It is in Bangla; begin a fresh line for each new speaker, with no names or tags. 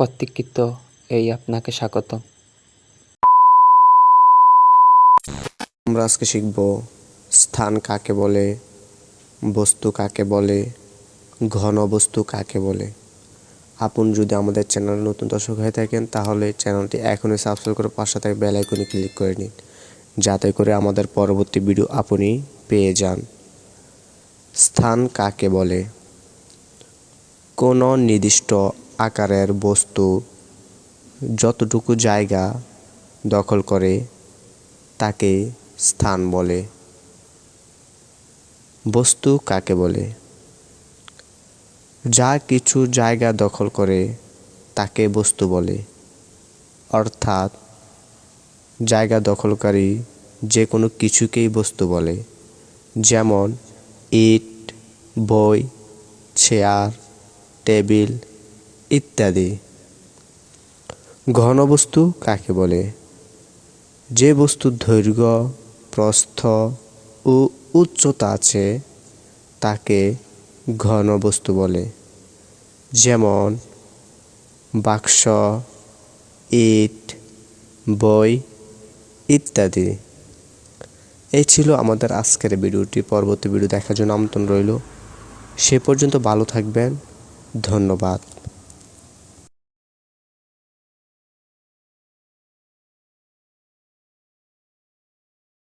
প্রতীক্ষিত এই আপনাকে স্বাগত।
আমরা আজকে শিখব স্থান কাকে বলে, বস্তু কাকে বলে, ঘন বস্তু কাকে বলে। আপনি যদি আমাদের চ্যানেলে নতুন দর্শক হয়ে থাকেন, তাহলে চ্যানেলটি এখনই সাবস্ক্রাইব করে পাশে থাকে বেল আইকনে ক্লিক করে নিন, যাতে করে আমাদের পরবর্তী ভিডিও আপনি পেয়ে যান। স্থান কাকে বলে? কোনো নির্দিষ্ট আকারের বস্তু যতটুকু জায়গা দখল করে, তাকে স্থান বলে। বস্তু কাকে বলে? যা কিছু জায়গা দখল করে, তাকে বস্তু বলে। অর্থাৎ, জায়গা দখলকারী যে কোনো কিছুকেই বস্তু বলে। যেমন, ইট, বই, চেয়ার, টেবিল ইত্যাদি। ঘনবস্তু কাকে বলে? যে বস্তুর দৈর্ঘ্য, প্রস্থ ও উচ্চতা আছে, তাকে ঘনবস্তু বলে। যেমন, বাক্স, ইট, বই ইত্যাদি। এই ছিল আমাদের আজকের ভিডিওটি। পরবর্তী ভিডিও দেখার জন্য আমন্ত্রণ রইল। সে পর্যন্ত ভালো থাকবেন। ধন্যবাদ।